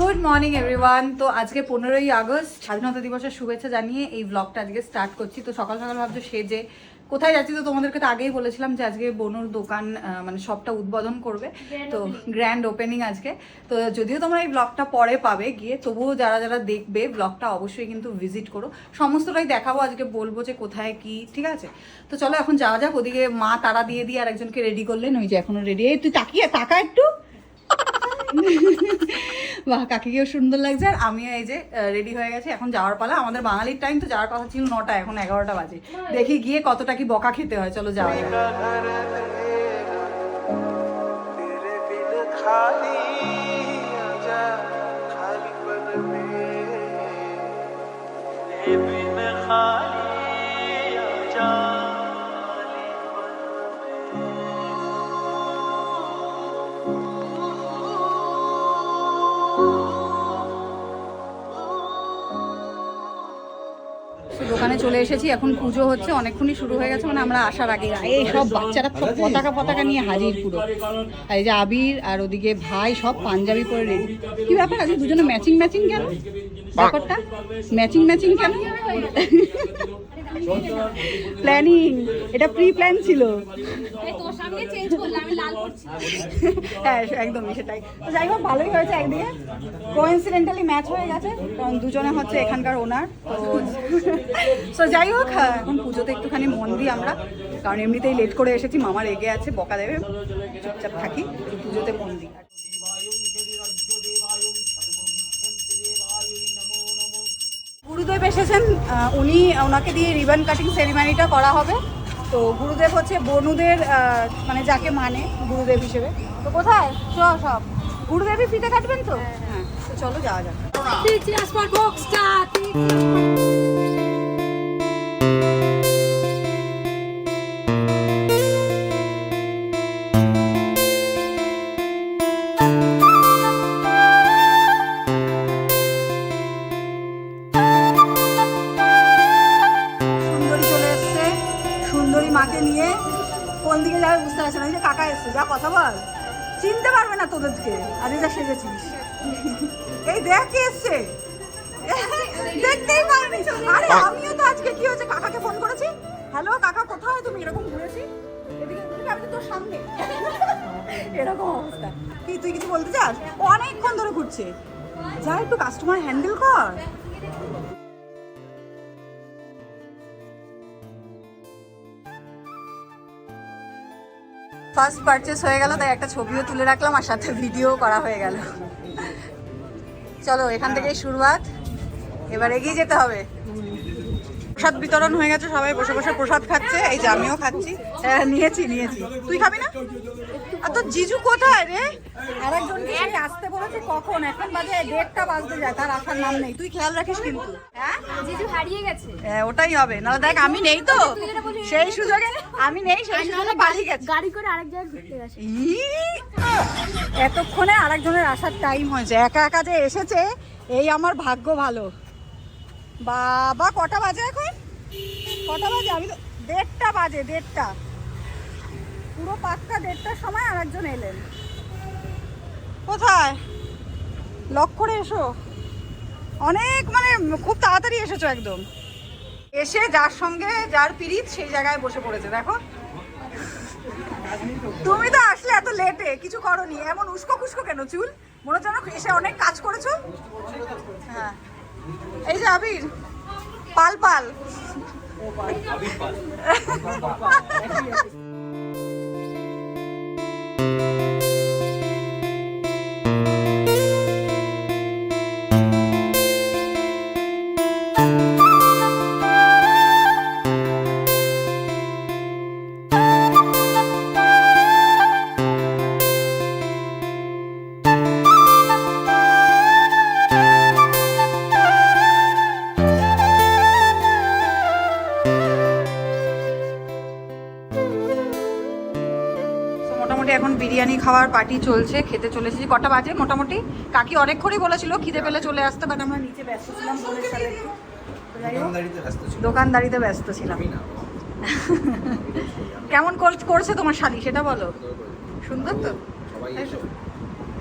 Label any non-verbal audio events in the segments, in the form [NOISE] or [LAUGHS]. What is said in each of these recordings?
Good morning everyone তো আজকে পনেরোই আগস্ট স্বাধীনতা দিবসের শুভেচ্ছা জানিয়ে এই ব্লগটা আজকে স্টার্ট করছি। তো সকাল সকাল ভাবছ সেজে কোথায় যাচ্ছি? তো তোমাদেরকে তো আগেই বলেছিলাম যে আজকে বনুর দোকান মানে সবটা উদ্বোধন করবে। তো গ্র্যান্ড ওপেনিং আজকে। তো যদিও তোমরা এই ব্লগটা পরে পাবে গিয়ে তবুও যারা যারা দেখবে ব্লগটা অবশ্যই কিন্তু ভিজিট করো। সমস্তটাই দেখাবো আজকে বলব যে কোথায় কি ঠিক আছে? তো চলো এখন যাওয়া যাক। ওদিকে মা তারা দিয়ে দিয়ে আর একজনকে রেডি করলেন। ওই যে এখনও রেডি তুই তাকিয়ে তাকা একটু। বাহ, কাকিকেও সুন্দর লাগছে। আর আমিও এই যে রেডি হয়ে গেছি, এখন যাওয়ার পালা। আমাদের বাঙালির টাইম তো যাওয়ার কথা ছিল নটা, এখন এগারোটা বাজে। দেখি গিয়ে কতটা কি বকা খেতে হয়, চলো যাওয়া যাক। চলে এসেছি, এখন পুজো হচ্ছে, অনেকক্ষণই শুরু হয়ে গেছে মানে আমরা আসার আগে এই সব বাচ্চারা সব পতাকা পতাকা নিয়ে হাজির পুরো। এই যে আবির আর ওদিকে ভাই সব পাঞ্জাবি পরে রেডি কি ব্যাপার, আজকে দুজনে ম্যাচিং ম্যাচিং কেন? ব্যাপারটা ম্যাচিং ম্যাচিং কেন? প্ল্যানিং এটা প্রি প্ল্যান ছিল হ্যাঁ একদমই সেটাই। তো যাই হোক ভালোই হয়েছে একদিকে। কোইন্সিডেন্টালি ম্যাচ হয়ে গেছে কারণ দুজনে হচ্ছে এখানকার ওনার তো [LAUGHS] যাই হোক হ্যাঁ, এখন পুজোতে একটুখানি মন দিই আমরা কারণ এমনিতেই লেট করে এসেছি মামার এগে আছে বকা দেবে চুপচাপ থাকি পুজোতে মন দিই। এসেছেন উনি ওনাকে দিয়ে রিবন কাটিং সেরিমানিটা করা হবে। তো গুরুদেব হচ্ছে বনুদের মানে যাকে মানে গুরুদেব হিসেবে। তো কোথায়? চ সব। গুরুদেবই ফিতে কাটবেন তো? হ্যাঁ তো চলো যাওয়া যাক। হ্যালো, কাকা, কোথায় তুমি? এরকম ঘুরেছি? তুই কিছু বলতে চাস? অনেকক্ষণ ধরে ঘুরছে। একটু কাস্টমার কর। ফার্স্ট পারচেস হয়ে গেল, তাই একটা ছবিও তুলে রাখলাম আর সাথে ভিডিও করা হয়ে গেল। চলো, এখান থেকেই শুরুয়াত। এবার এগিয়ে যেতে হবে। প্রসাদ বিতরণ হয়ে গেছে সবাই বসে বসে প্রসাদ খাচ্ছে। এই যে আমিও খাচ্ছি। হ্যাঁ নিয়েছি নিয়েছি। তুই খাবি না? আর তোর জিজু কোথায় রে? আরেকজনকে সেই আসতে বলেছে কখন? এখন বাজে দেড়টা বাজতে যায় তার আসার নাম নেই। তুই খেয়াল রাখিস কিন্তু। হ্যাঁ? জিজু হারিয়ে গেছে। হ্যাঁ, ওটাই হবে। নাহলে দেখ আমি নেই তো। সেই সুযোগে আমি নেই সেই সুযোগে পালিয়ে গেছে। গাড়ি করে আরেক জায়গায় ঘুরতে গেছে এতক্ষণে আরেকজনের আসার টাইম হয়েছে। একা একা যে এসেছে এই আমার ভাগ্য ভালো। বাবা, কটা বাজে এখন? কটা বাজে? আমি তো দেড়টা বাজে, দেড়টা। পুরো পাক্কা দেড়টার সময় আরেকজন এলেন। কোথায়? লক করে এসো। অনেক মানে খুব তাড়াতাড়ি এসেছ একদম। এসে যার সঙ্গে যার পিরিত, সেই জায়গায় বসে পড়েছে, দেখো। তুমি তো আসলে এত লেটে কিছু করনি। এমন উস্কো খুস্কো কেন, চুল? মনে হচ্ছে এসে অনেক কাজ করেছ। হ্যাঁ। এই যে আবির পাল পাল। তো [LAUGHS] খাওয়ার পার্টি চলছে খেতে চলেছি। কটা বাজে মোটামুটি? কাকি অনেকক্ষণই বলেছিল খিদে পেলে চলে আসতে বাট আমরা নিচে ব্যস্ত ছিলাম দোকানদারিতে ব্যস্ত ছিলাম। কেমন কর- করছে তোমার শালি সেটা বলো। সুন্দর তো।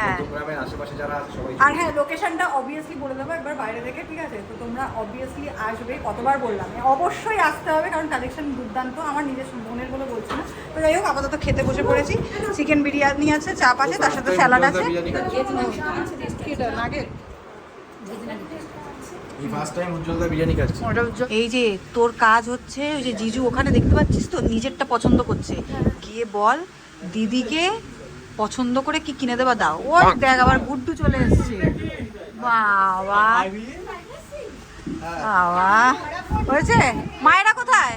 হ্যাঁ। গ্রামের আশেপাশে যারা আছে সবাই আর হ্যাঁ লোকেশনটা অবভিয়াসলি বলে দেবো। একবার বাইরে থেকে ঠিক আছে? তো তোমরা অবভিয়াসলি আসবে কতবার বললাম। অবশ্যই আসতে হবে কারণ কালেকশন দুর্দান্ত। আমার নিজের বোনের বলে বলছি না। তো যাই হোক আপাতত খেতে বসে পড়েছি। চিকেন বিরিয়ানি আছে চাপ আছে তার সাথে স্যালাড আছে। এই যে তোর কাজ হচ্ছে ওই যে জিজু ওখানে দেখতে পাচ্ছিস তো? নিজেরটা পছন্দ করছে। গিয়ে বল দিদিকে পছন্দ করে কি কিনে দেবা? দাও। ও দেখ আবার গুড্ডু চলে এসছে। বাবা। বাবা। হয়েছে? মায়েরা কোথায়?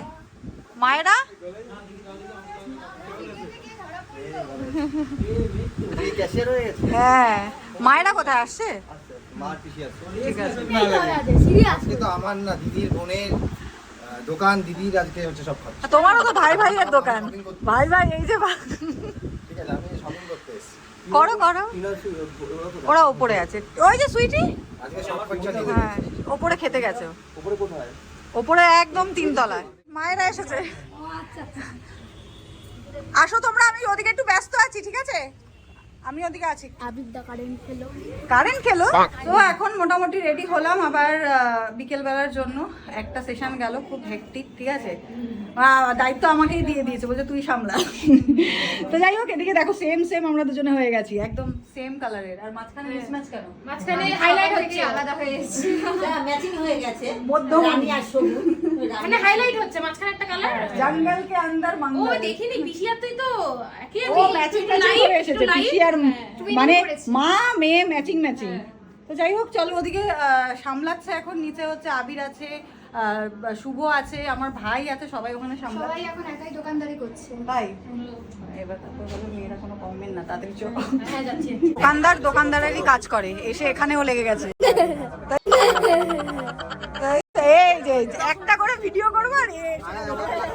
মায়েরা? হয়ে। মায়েরা কোথায়? আসছে? মার পিসি আছে। ঠিক আছে তো আমার না দিদির বোনের দোকান। দিদির আজকে হচ্ছে সব তোমারও তো ভাই ভাইয়ের দোকান। ভাই ভাই এই যে ভা- ঠিক আছে আমি শপিং করতে এসেছি করো করো। ওরা ওপরে আছে। ওই যে সুইটি? হ্যাঁ ওপরে খেতে গেছে। ওপরে একদম তিনতলায়। মায়েরা এসেছে। আসো তোমরা, আমি ওদিকে একটু ব্যস্ত আছি, ঠিক আছে? আমি ওদিকে আছি। আবিদ্যা কারেন্ট খেলো। কারেন্ট খেলো? তো এখন মোটামুটি রেডি হলাম আবার বিকেল বেলার জন্য একটা সেশন গেল খুব হেকটিক ঠিক আছে? দায়িত্ব আমাকেই দিয়ে দিয়েছে বলছে তুই সামলা। [LAUGHS] তো যাই হোক এদিকে দেখো সেম সেম আমরা দুজনে হয়ে গেছি একদম সেম কালারের আর মাঝখানে মিসম্যাচ কেন? মাঝখানে হাইলাইট হচ্ছে। আলাদা হয়ে ম্যাচিং হয়ে গেছে। মধ্য রানী আর সবুজ। মানে হাইলাইট হচ্ছে মাঝখানে একটা কালার জঙ্গল কে আন্দার ও দেখিনি তুই তো একই ও ম্যাচিং ম্যাচিং করে এসেছে আর মানে মা মেয়ে ম্যাচিং ম্যাচিং তো যাই হোক চলো ওদিকে সামলাচ্ছে এখন নিচে হচ্ছে আবির আছে শুভ আছে আমার ভাই আছে সবাই ওখানে সামলাচ্ছে। সবাই এখন একাই দোকানদারি করছে। তাই? এবার তারপর বলো মেয়েরা কোনো কমেন্ট না তাড়াতাড়ি চো হ্যাঁ দোকানদার দোকানদারেরই কাজ করে এসে এখানেও লেগে গেছে [LAUGHS] তাই- এই যে এই যে, একটা করে ভিডিও করব আর এ- তখন ধরে বিলিং করে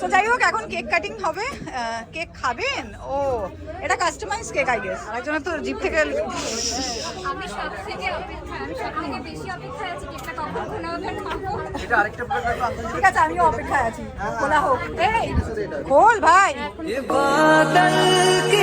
তো যাই হোক এখন কেক কাটিং হবে কেক খাবেন ও এটা কাস্টমাইজ কেক আই গেস আরেকজনের তো জিপ থেকে আমি বেশি অপেক্ষা আছি কেকটা কখন এটা আরেকটা ঠিক আছে আমিও অপেক্ষায় আছি খোলা হোক এই খোল ভাই বাদল কি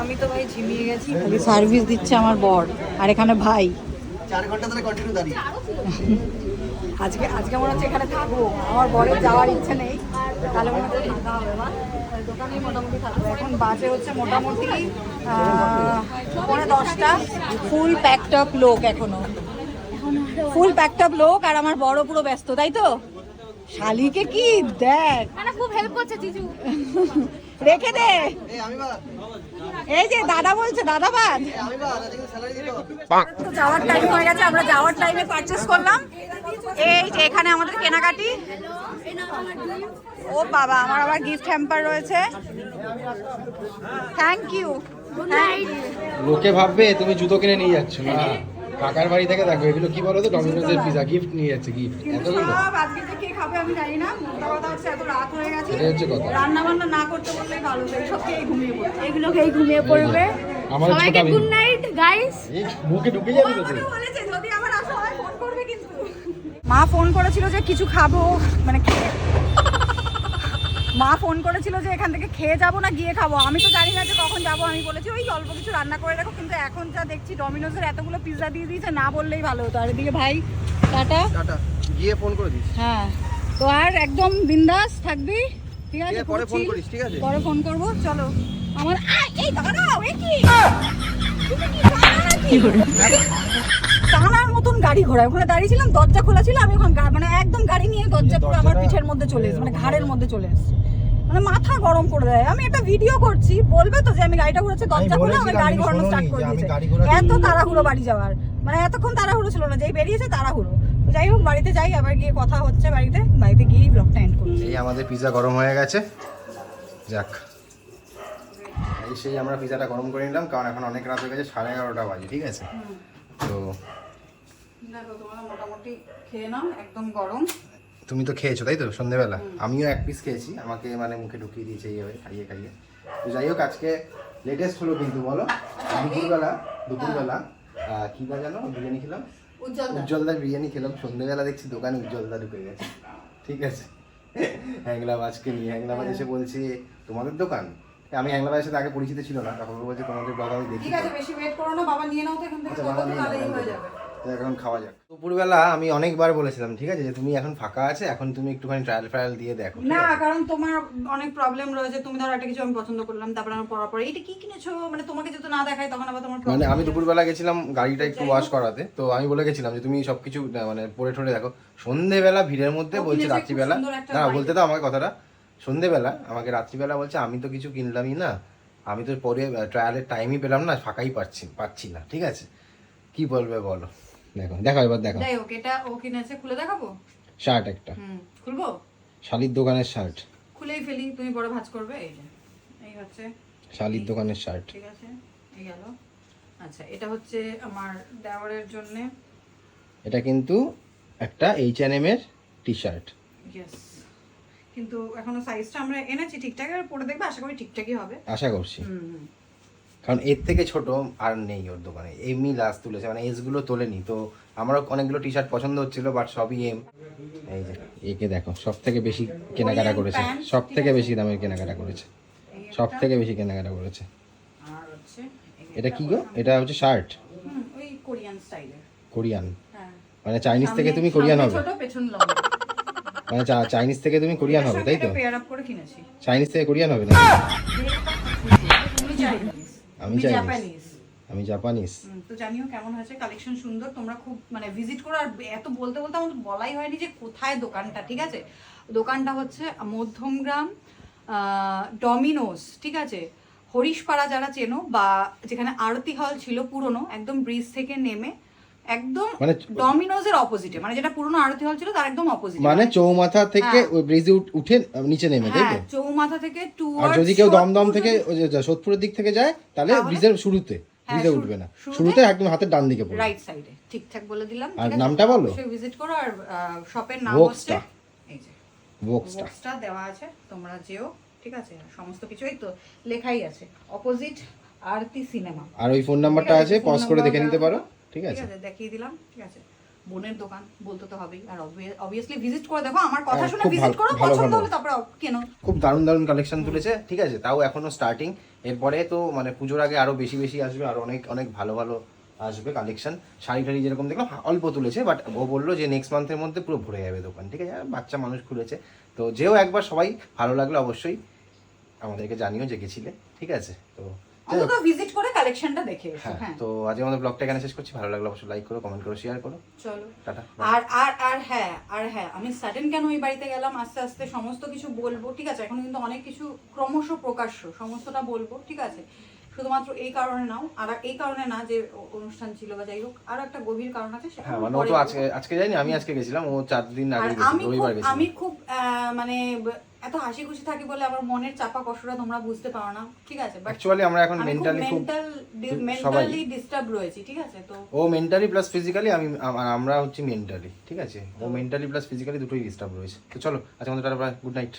আমি তো ভাই ঝিমিয়ে গেছি। খালি সার্ভিস দিচ্ছে আমার বর আর এখানে ভাই। চার ঘণ্টা ধরে কন্টিনিউ দাঁড়িয়ে। আজকে আজকে মনে হচ্ছে এখানে থাকব। আমার বরের যাওয়ার ইচ্ছে নেই। তাহলে মনে হচ্ছে থাকা হবে মোটামুটি থাকব। এখন বাজে হচ্ছে মোটামুটি দশটা। ফুল প্যাকড আপ লোক এখনও। ফুল প্যাকড আপ লোক আর আমার বড় পুরো ব্যস্ত তাই তো? শালিকে কি দেখ? মানে খুব হেল্প করছে জিজু। রেখে দে। আমি এই যে দাদা বলছে দাদা বাদ। যাওয়ার টাইম হয়ে গেছে আমরা যাওয়ার টাইমে পারচেস করলাম। এই যে এখানে আমাদের কেনাকাটি। ও বাবা আমার আবার গিফট হ্যাম্পার রয়েছে। থ্যাংক ইউ লোকে ভাববে তুমি জুতো কিনে নিয়ে যাচ্ছ না? কাকার বাড়ি থেকে দেখো এগুলো কি বলো তো? ডমিনোজের পিজা গিফট নিয়ে। যাচ্ছে গিফট এতগুলো সব আজকে যে কে খাবে আমি জানি না। মোটা কথা হচ্ছে এত রাত হয়ে গেছে। এটাই হচ্ছে কথা। রান্না বান্না না করতে বললেই ভালো এইসব খেয়েই ঘুমিয়ে পড়ছে এগুলো খেয়ে ঘুমিয়ে পড়বে। আমাদের ছোটা সবাইকে গুড নাইট গাইস মুখে ঢুকে যাবে তো বলেছে যদি আমার আসা হয় ফোন করবে কিন্তু। মা ফোন করেছিল যে কিছু খাব মানে খেয়ে মা ফোন করেছিল যে এখান থেকে খেয়ে যাব না গিয়ে খাব। আমি তো জানি না যে কখন যাব আমি বলেছি ওই অল্প কিছু রান্না করে রাখো। কিন্তু এখন যা দেখছি ডমিনোজের এতগুলো পিৎজা দিয়ে দিয়েছে না বললেই ভালো হতো। আর এদিকে ভাই টাটা। টাটা। গিয়ে ফোন করে দিস। হ্যাঁ। তো আর একদম বিন্দাস থাকবি ঠিক আছে? পরে ফোন করিস ঠিক আছে? পরে ফোন করব চলো। আমার এই দাঁড়াও এ কি? তুমি কি? জানো নাকি? টানার মতন গাড়ি ঘোড়ায়। ওখানে দাঁড়িয়েছিলাম দরজা খোলা ছিল আমি ওখানে মানে একদম গাড়ি নিয়ে দরজা পুরো আমার পিঠের মধ্যে চলে এসেছে মানে ঘাড়ের মধ্যে চলে এসেছে। মানে মাথা গরম করে দেয়। আমি একটা ভিডিও করছি বলবে তো যে আমি গাড়িটা ঘুরেছি দরজা খুলে আমি গাড়ি ঘোরানো স্টার্ট করে দিয়েছে। এত তাড়াহুড়ো বাড়ি যাওয়ার। মানে এতক্ষণ তাড়াহুড়ো ছিল না যেই বেরিয়েছে তাড়াহুড়ো। যাই হোক বাড়িতে যাই আবার গিয়ে কথা হচ্ছে বাড়িতে বাড়িতে গিয়েই ব্লগটা এন্ড করছি। এই আমাদের পিৎজা গরম হয়ে গেছে। যাক। এই সেই আমরা পিৎজাটা গরম করে নিলাম কারণ এখন অনেক রাত হয়ে গেছে সাড়ে এগারোটা বাজে ঠিক আছে? তো মোটামুটি খেয়ে নাও একদম গরম। তুমি তো খেয়েছো তাই তো? সন্ধেবেলা? আমিও এক পিস খেয়েছি। আমাকে মানে মুখে ঢুকিয়ে দিয়েছে এইভাবে খাইয়ে খাইয়ে। তো যাই হোক আজকে লেটেস্ট হলো কিন্তু বলো। দুপুরবেলা দুপুরবেলা কি বা জানো? বিরিয়ানি খেলাম। উজ্জ্বলদার বিরিয়ানি খেলাম। সন্ধ্যেবেলা দেখছি দোকানে উজ্জ্বলদা ঢুকে গেছে। ঠিক আছে? [LAUGHS] হ্যাংলাবাজকে নিয়ে। হ্যাংলাবাজ এসে বলছে তোমাদের দোকান? আমি হ্যাংলাবাজের সাথে আগে পরিচিত ছিল না তখন বলছে তোমাদের ব্লগ আমি দেখি ঠিক আছে বেশি ওয়েট করো না বাবা নিয়ে নাও তো এখান থেকে আচ্ছা, বাবা নিয়ে হয়ে যাবে। তো এখন খাওয়া যাক। দুপুরবেলা আমি অনেকবার বলেছিলাম ঠিক আছে যে তুমি এখন ফাঁকা আছে এখন তুমি একটুখানি ট্রায়াল ফ্রায়াল দিয়ে দেখো না কারণ তোমার অনেক প্রবলেম রয়েছে তুমি ধরো একটা কিছু আমি পছন্দ করলাম তারপরে আমার পড়ার পরে এটা কি কিনেছো? মানে তোমাকে যেহেতু না দেখায় তখন আবার তোমার মানে আমি দুপুরবেলা গেছিলাম গাড়িটা একটু ওয়াশ করাতে তো আমি বলে গেছিলাম যে তুমি সবকিছু মানে পরে ঠরে দেখো। সন্ধেবেলা ভিড়ের মধ্যে বলছে রাত্রিবেলা না বলতে দাও আমাকে কথাটা। সন্ধেবেলা আমাকে রাত্রিবেলা বলছে আমি তো কিছু কিনলামই না। আমি তো পরে ট্রায়ালের টাইমই পেলাম না ফাঁকাই পাচ্ছি পাচ্ছি না ঠিক আছে? কি বলবে বলো? দেখো দেখো এবার দেখো। যাই হোক এটা ও কিনেছে খুলে দেখাবো? শার্ট একটা। হুম খুলবো? শালির দোকানের শার্ট। খুলেই ফেলি তুমি পরে ভাঁজ করবে? এই যে এই হচ্ছে শালির দোকানের শার্ট। ঠিক আছে এই গেল। আচ্ছা এটা হচ্ছে আমার দেওয়ারের জন্য এটা কিন্তু একটা এইচ এন এম এর টি শার্ট ইয়েস কিন্তু এখনও সাইজটা আমরা এনেছি ঠিকঠাক আর পরে দেখবে আশা করি ঠিকঠাকই হবে। আশা করছি। কারণ এর থেকে ছোট আর নেই ওর দোকানে। এমনি লাস্ট তুলেছে মানে এসগুলো তোলেনি। তো আমারও অনেকগুলো টি শার্ট পছন্দ হচ্ছিল বাট সবই এম এই যে একে দেখো সব থেকে বেশি কেনাকাটা করেছে। সব থেকে বেশি দামের কেনাকাটা করেছে। সব থেকে বেশি কেনাকাটা করেছে। আর হচ্ছে এটা কি গো? এটা হচ্ছে শার্ট হুম, ওই কোরিয়ান স্টাইলের কোরিয়ান হ্যাঁ। মানে চাইনিজ থেকে তুমি কোরিয়ান হবে। ছোট পেছন লম্বা। মানে চাইনিজ থেকে তুমি কোরিয়ান হবে তাই তো? চাইনিজ থেকে কোরিয়ান হবে না? আমি চাইনিজ। আমি জাপানিজ তো জানিও কেমন হয়েছে? কালেকশন সুন্দর। তোমরা খুব মানে ভিজিট করো। আর এত বলতে বলতে আমার বলাই হয়নি যে কোথায় দোকানটা ঠিক আছে? দোকানটা হচ্ছে মধ্যমগ্রাম ডমিনোস ঠিক আছে? হরিশপাড়া যারা চেনো বা যেখানে আরতি হল ছিল পুরনো একদম ব্রিজ থেকে নেমে একদম মানে ডমিনোজের অপোজিটে মানে যেটা পুরনো আরতি হল ছিল তার একদম অপোজিট মানে চৌমাথা থেকে হ্যাঁ। ওই ব্রিজে উঠে নিচে নেমে তাই হ্যাঁ তো? চৌমাথা থেকে টু আর যদি কেউ দমদম থেকে ওই যে সোদপুরের দিক থেকে যায় তাহলে? ব্রিজের শুরুতে হ্যাঁ, ব্রিজে উঠবে না। শুরুতে? একদম হাতের ডান দিকে পড়বে। রাইট সাইডে ঠিকঠাক বলে দিলাম আর নামটা বলো? ভিজিট করো আর শপের নাম হচ্ছে। এই যে বক্সটা বক্সটা দেওয়া আছে তোমরা যেও ঠিক আছে? সমস্ত কিছুই তো লেখাই আছে। অপোজিট আরতি সিনেমা আর ওই ফোন নাম্বারটা আছে পজ করে দেখে নিতে পারো। ঠিক আছে? দেখিয়ে দিলাম ঠিক আছে। বোনের দোকান বলতে তো হবেই। আর অবভিয়াসলি ভিজিট করে দেখো আমার কথা হ্যাঁ, শুনে ভিজিট করো পছন্দ হলে তারপরে কেন। খুব দারুণ দারুণ কালেকশন তুলেছে ঠিক আছে? তাও এখনও স্টার্টিং এরপরে তো মানে পুজোর আগে আরও বেশি বেশি আসবে আর অনেক অনেক ভালো ভালো আসবে কালেকশন শাড়ি টাড়ি যেরকম দেখলাম অল্প তুলেছে বাট ও বলল যে নেক্সট মান্থের মধ্যে পুরো ভরে যাবে দোকান ঠিক আছে? আর বাচ্চা মানুষ খুলেছে। তো যেও একবার সবাই ভালো লাগলে অবশ্যই আমাদেরকে জানিও যে গেছিলে ঠিক আছে? তো অন্তত ভিজিট করে কালেকশনটা দেখে হ্যাঁ হ্যাঁ। তো আজকে আমাদের ব্লগটা এখানে শেষ করছি। ভালো লাগলে অবশ্যই লাইক করো কমেন্ট করো শেয়ার করো। চলো। টাটা আর আর আর হ্যাঁ আর হ্যাঁ আমি সাডেন কেন ওই বাড়িতে গেলাম? আস্তে আস্তে সমস্ত কিছু বলব ঠিক আছে? এখন কিন্তু অনেক কিছু ক্রমশ প্রকাশ্য সমস্তটা বলব ঠিক আছে? শুধুমাত্র এই কারণে নাও আর এই কারণে না যে অনুষ্ঠান ছিল বা যাই হোক আরও একটা গভীর কারণ আছে হ্যাঁ আমি মানে ও তো আজকে আজকে যাইনি আমি আজকে গেছিলাম ও চার দিন আগে গেছিল খুব রবিবার গেছিল। আমি খুব মানে এত হাসি খুশি থাকি বলে আমার মনের চাপা কষ্টটা তোমরা বুঝতে পারো না। ঠিক আছে? অ্যাকচুয়ালি আমরা এখন মেন্টালি খুব মেন্টালি ডিস্টার্ব রয়েছি ঠিক আছে? তো ও মেন্টালি প্লাস ফিজিক্যালি আমি আমরা হচ্ছে মেন্টালি ঠিক আছে? ও মেন্টালি প্লাস ফিজিক্যালি দুটোই ডিস্টার্ব রয়েছে। তো চলো আচ্ছা আমাদের টাটা গুড নাইট